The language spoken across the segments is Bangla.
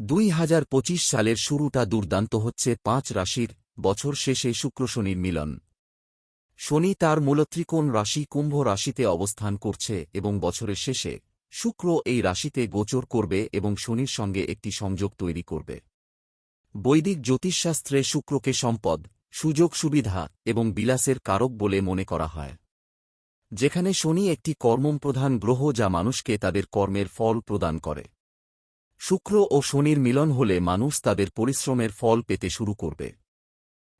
দুই হাজার পঁচিশ সালের শুরুটা দুর্দান্ত হচ্ছে পাঁচ রাশির, বছর শেষে শুক্র শনির মিলন। শনি তার মূলত্রিকোণ রাশি কুম্ভ রাশিতে অবস্থান করছে এবং বছরের শেষে শুক্র এই রাশিতে গোচর করবে এবং শনির সঙ্গে একটি সংযোগ তৈরি করবে। বৈদিক জ্যোতিষশাস্ত্রে শুক্রকে সম্পদ, সুযোগ সুবিধা এবং বিলাসের কারক বলে মনে করা হয়। যেখানে শনি একটি কর্মপ্রধান গ্রহ যা মানুষকে তাদের কর্মের ফল প্রদান করে। শুক্র ও শনির মিলন হলে মানুষ তাদের পরিশ্রমের ফল পেতে শুরু করবে।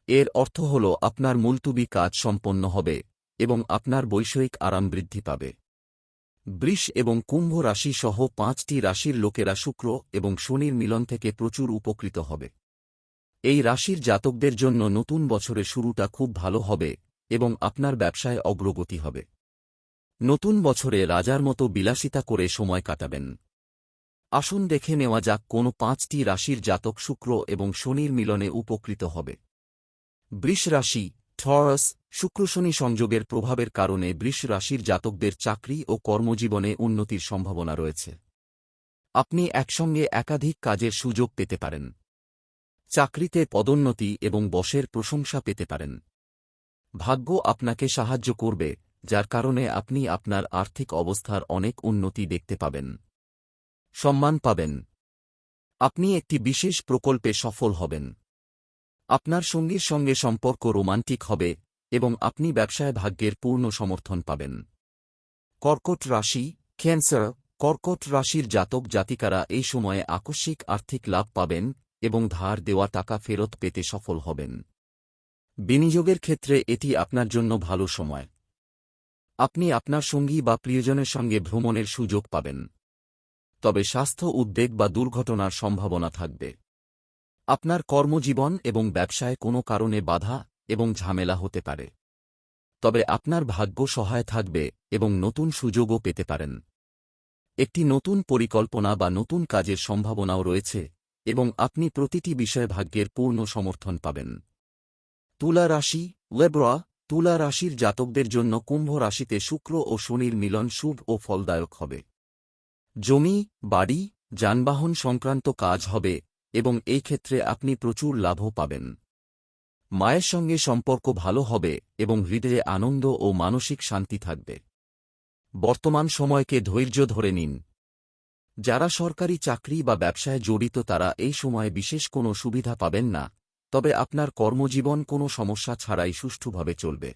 এর অর্থ হল আপনার মুলতুবি কাজ সম্পন্ন হবে এবং আপনার বৈষয়িক আরাম বৃদ্ধি পাবে। বৃষ এবং কুম্ভ রাশি সহ পাঁচটি রাশির লোকেরা শুক্র এবং শনির মিলন থেকে প্রচুর উপকৃত হবে। এই রাশির জাতকদের জন্য নতুন বছরের শুরুটা খুব ভালো হবে এবং আপনার ব্যবসায় অগ্রগতি হবে। নতুন বছরে রাজার মতো বিলাসিতা করে সময় কাটাবেন। আসুন দেখে নেওয়া যাক কোন পাঁচটি রাশির জাতক শুক্র এবং শনির মিলনে উপকৃত হবে। বৃষ রাশি ঠরস শুক্র শনি সংযোগের প্রভাবের কারণে বৃষ রাশির জাতকদের চাকরি ও কর্মজীবনে উন্নতির সম্ভাবনা রয়েছে। আপনি একসঙ্গে একাধিক কাজের সুযোগ পেতে পারেন। চাকরিতে পদোন্নতি এবং বসের প্রশংসা পেতে পারেন। ভাগ্য আপনাকে সাহায্য করবে, যার কারণে আপনি আপনার আর্থিক অবস্থার অনেক উন্নতি দেখতে পাবেন। সম্মান পাবেন। আপনি একটি বিশেষ প্রকল্পে সফল হবেন। আপনার সঙ্গীর সঙ্গে সম্পর্ক রোমান্টিক হবে এবং আপনি ব্যবসায় ভাগ্যের পূর্ণ সমর্থন পাবেন। কর্কট রাশি, ক্যান্সার, কর্কট রাশির জাতক জাতিকারা এই সময়ে আকস্মিক আর্থিক লাভ পাবেন এবং ধার দেওয়া টাকা ফেরত পেতে সফল হবেন। বিনিয়োগের ক্ষেত্রে এটি আপনার জন্য ভালো সময়। আপনি আপনার সঙ্গী বা প্রিয়জনের সঙ্গে ভ্রমণের সুযোগ পাবেন। তবে স্বাস্থ্য উদ্বেগ বা দুর্ঘটনার সম্ভাবনা থাকবে। আপনার কর্মজীবন এবং ব্যবসায় কোনো কারণে বাধা এবং ঝামেলা হতে পারে। তবে আপনার ভাগ্য সহায় থাকবে এবং নতুন সুযোগও পেতে পারেন। একটি নতুন পরিকল্পনা বা নতুন কাজের সম্ভাবনাও রয়েছে এবং আপনি প্রতিটি বিষয়ে ভাগ্যের পূর্ণ সমর্থন পাবেন। তুলা রাশি ওয়েব্রা তুলা রাশির জাতকদের জন্য কুম্ভ রাশিতে শুক্র ও শনির মিলন শুভ ও ফলদায়ক হবে। জমি, বাড়ি, যানবাহন সংক্রান্ত কাজ হবে এবং এই ক্ষেত্রে আপনি প্রচুর লাভও পাবেন। মায়ের সঙ্গে সম্পর্ক ভালো হবে এবং হৃদয়ে আনন্দ ও মানসিক শান্তি থাকবে। বর্তমান সময়কে ধৈর্য ধরে নিন। যারা সরকারি চাকরি বা ব্যবসায় জড়িত তারা এই সময়ে বিশেষ কোনো সুবিধা পাবেন না, তবে আপনার কর্মজীবন কোনো সমস্যা ছাড়াই সুষ্ঠুভাবে চলবে।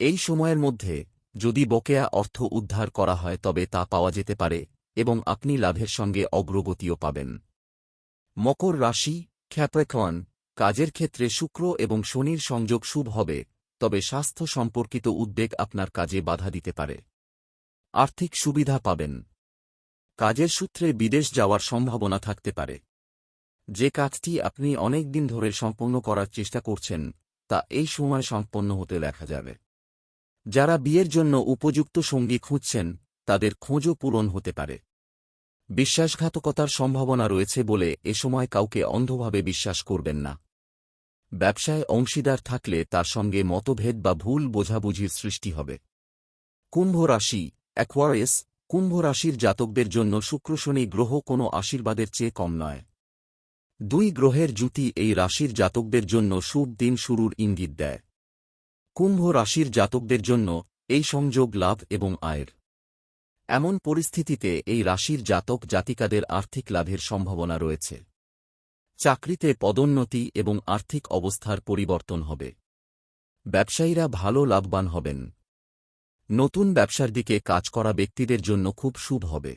এই সময়ের মধ্যে যদি বকেয়া অর্থ উদ্ধার করা হয় তবে তা পাওয়া যেতে পারে। এবং আপনি লাভের সঙ্গে অগ্রগতিও পাবেন। মকর রাশি খ্যাপ্রেখন কাজের ক্ষেত্রে শুক্র এবং শনির সংযোগ শুভ হবে, তবে স্বাস্থ্য সম্পর্কিত উদ্বেগ আপনার কাজে বাধা দিতে পারে। আর্থিক সুবিধা পাবেন। কাজের সূত্রে বিদেশ যাওয়ার সম্ভাবনা থাকতে পারে। যে কাজটি আপনি অনেক দিন ধরে সম্পন্ন করার চেষ্টা করছেন, তা এই সময় সম্পন্ন হতে দেখা যাবে। যারা বিয়ের জন্য উপযুক্ত সঙ্গী খুঁজছেন, তাদের খোঁজও পূরণ হতে পারে। বিশ্বাসঘাতকতার সম্ভাবনা রয়েছে বলে এ সময় কাউকে অন্ধভাবে বিশ্বাস করবেন না। ব্যবসায় অংশীদার থাকলে তার সঙ্গে মতভেদ বা ভুল বোঝাবুঝির সৃষ্টি হবে। কুম্ভ রাশি অ্যাকোয়ারিয়াস কুম্ভ রাশির জাতকদের জন্য শুক্র শনি গ্রহ কোনো আশীর্বাদের চেয়ে কম নয়। দুই গ্রহের জুতি এই রাশির জাতকদের জন্য শুভ দিন শুরুর ইঙ্গিত দেয়। কুম্ভ রাশির জাতকদের জন্য এই সংযোগ লাভ এবং আয়ের। এমন পরিস্থিতিতে এই রাশির জাতক জাতিকাদের আর্থিক লাভের সম্ভাবনা রয়েছে। চাকরিতে পদোন্নতি এবং আর্থিক অবস্থার পরিবর্তন হবে। ব্যবসায়ীরা ভালো লাভবান হবেন। নতুন ব্যবসার দিকে কাজ করা ব্যক্তিদের জন্য খুব শুভ হবে।